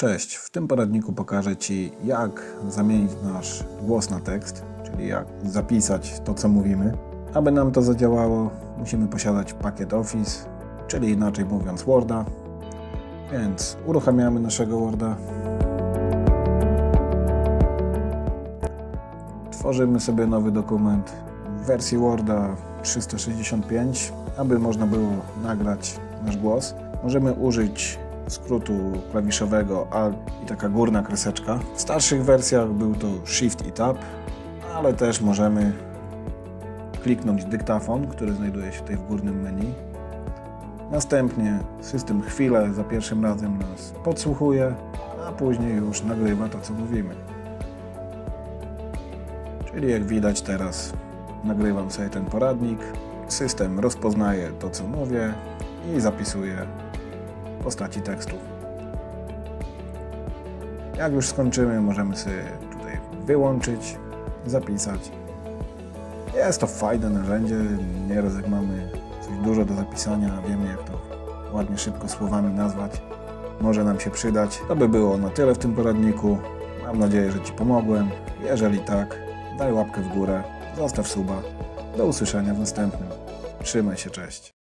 Cześć, w tym poradniku pokażę Ci, jak zamienić nasz głos na tekst, czyli jak zapisać to, co mówimy. Aby nam to zadziałało, musimy posiadać pakiet Office, czyli inaczej mówiąc Worda. Więc uruchamiamy naszego Worda. Tworzymy sobie nowy dokument w wersji Worda 365, aby można było nagrać nasz głos. Możemy użyć skrótu klawiszowego Alt i taka górna kreseczka. W starszych wersjach był to Shift i Tab, ale też możemy kliknąć dyktafon, który znajduje się tutaj w górnym menu. Następnie system chwilę za pierwszym razem nas podsłuchuje, a później już nagrywa to, co mówimy. Czyli jak widać teraz nagrywam sobie ten poradnik, system rozpoznaje to, co mówię i zapisuje postaci tekstu. Jak już skończymy, możemy sobie tutaj wyłączyć, zapisać. Jest to fajne narzędzie, nieraz jak mamy coś dużo do zapisania, wiemy jak to ładnie, szybko słowami nazwać, może nam się przydać. To by było na tyle w tym poradniku. Mam nadzieję, że Ci pomogłem. Jeżeli tak, daj łapkę w górę, zostaw suba. Do usłyszenia w następnym. Trzymaj się, cześć.